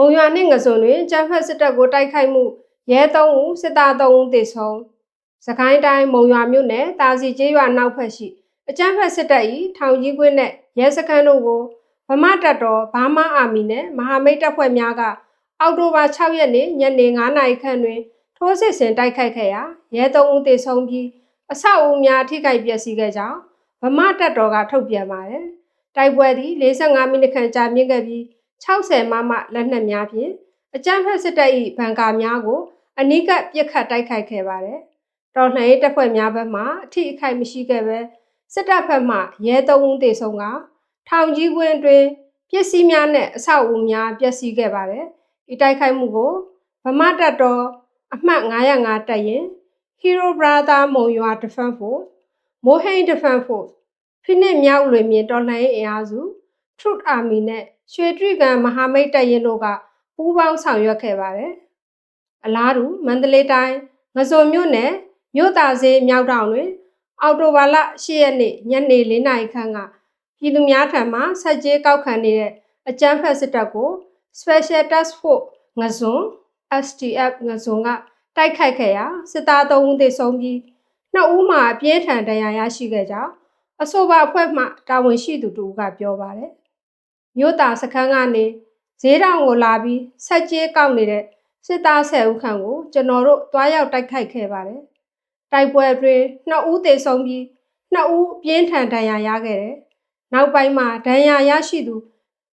မုံရွာနှင့်ငစုံတွင်ကျန်းဖက်စစ်တပ်ကိုတိုက်ခိုက်မှုရဲ၃ဦးစစ်သား၃ဦးသေဆုံးစကိုင်းတိုင်းမုံရွာမြို့နယ်တာစီကျေးရွာနောက်ဖက်ရှိအကျန်းဖက်စစ်တပ်၏ထောင်ကြီးကွင်းနှင့်ရဲစခန်းတို့ကိုဗမာတပ်တော်ဘာမာအာမီနှင့်မဟာမိတ်တပ်ဖွဲ့များကအောက်တိုဘာ6ရက်နေ့ညနေ9:00နာရီခန့်တွင်ထိုးစစ်ဆင်တိုက်ခိုက်ခဲ့ရာရဲ၃ဦးသေဆုံးပြီးအဆောက်အဦများထိခိုက်ပျက်စီးခဲ့ကြောင်းဗမာတပ်တော်ကထုတ်ပြန်ပါတယ်။တိုက်ပွဲသည်45မိနစ်ခန့်ကြာမြင့်ခဲ့ပြီး 60မမလက်နက်များဖြင့်အကြမ်းဖက်စစ်တပ်၏ဘန်ကာများကိုအနိကပြစ်ခတ်တိုက်ခိုက်ခဲ့ပါတယ်။တော်လှန်ရေးတပ်ဖွဲ့များဘက်မှအထိအခိုက်မရှိခဲ့ပဲစစ်တပ်ဘက်မှရဲ၃ဦးသေဆုံးကထောင်ကြီးကွင်းအတွင်းပစ္စည်းများနဲ့အဆောက်အဦများပျက်စီးခဲ့ပါတယ်။ဤတိုက်ခိုက်မှုကိုဗမာတပ်တော်အမှတ်905တပ်ရင် Hero Brother မုံရွာ Defense Force မိုးဟိန်း Defense Force ဖိနစ်မြောက်လွင်မြေတော်လှန်ရေးအင်အားစု Truth Army နဲ့ရွှေတြိဂံမဟာမိတ်တပ်ရင်းတို့ကပူးပေါင်းဆောင်ရွက်ခဲ့ပါတယ်။အလားတူမန္တလေးတိုင်းငစုံမြို့နယ်မြို့သားစေးမြောက်တောင်တွင် အော်တိုဘာလ10ရက်နေ့ညနေ4နာရီခန့်ကပြည်သူများထံမှဆက်ကြေးကောက်ခံနေတဲ့အကြမ်းဖက်စစ်တပ်ကို Special Task Force ငစုံ STF ငစုံကတိုက်ခိုက်ခဲ့ရာစစ်သား3ဦးသေဆုံးပြီး2ဦးမှာအပြင်းထန်ဒဏ်ရာရရှိခဲ့ကြောင်းအဆိုပါအဖွဲ့မှတာဝန်ရှိသူတို့ကပြောပါတယ်။ မြို့သားစခန်းကနေဈေးတောင်ကိုလာပြီးဆက်ကြေးကောက်နေတဲ့စစ်သား10ဦးခန့်ကိုကျွန်တော်တို့တွားရောက်တိုက်ခိုက်ခဲ့ပါတယ်။တိုက်ပွဲအတွင်း2ဦးသေဆုံးပြီး2ဦးပြင်းထန်ဒဏ်ရာရခဲ့တယ်။နောက်ပိုင်းမှာဒဏ်ရာရရှိသူ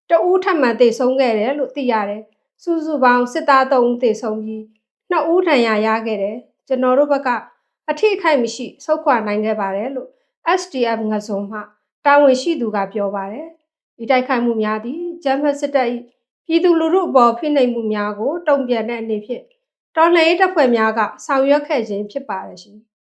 တဦးထပ်မံသေဆုံးခဲ့တယ်လို့သိရတယ်။စုစုပေါင်းစစ်သား3ဦးသေဆုံးပြီး2ဦးဒဏ်ရာရခဲ့တယ်။ကျွန်တော်တို့ဘက်ကအထိအခိုက်မရှိဆုတ်ခွာနိုင်ခဲ့ပါတယ်လို့ STF ငစုံမှတာဝန်ရှိသူကပြောပါတယ်။ ဒီတိုက်ခိုက်မှုများသည့်ဂျမ်ဖက်စစ်တပ်၏ပြည်သူလူထုအပေါ်ဖိနှိပ်မှုများကို တုံ့ပြန်တဲ့အနေဖြင့်တော်လှန်ရေးတပ်ဖွဲ့များကဆောင်ရွက်ခဲ့ခြင်းဖြစ်ပါတယ်ရှင်။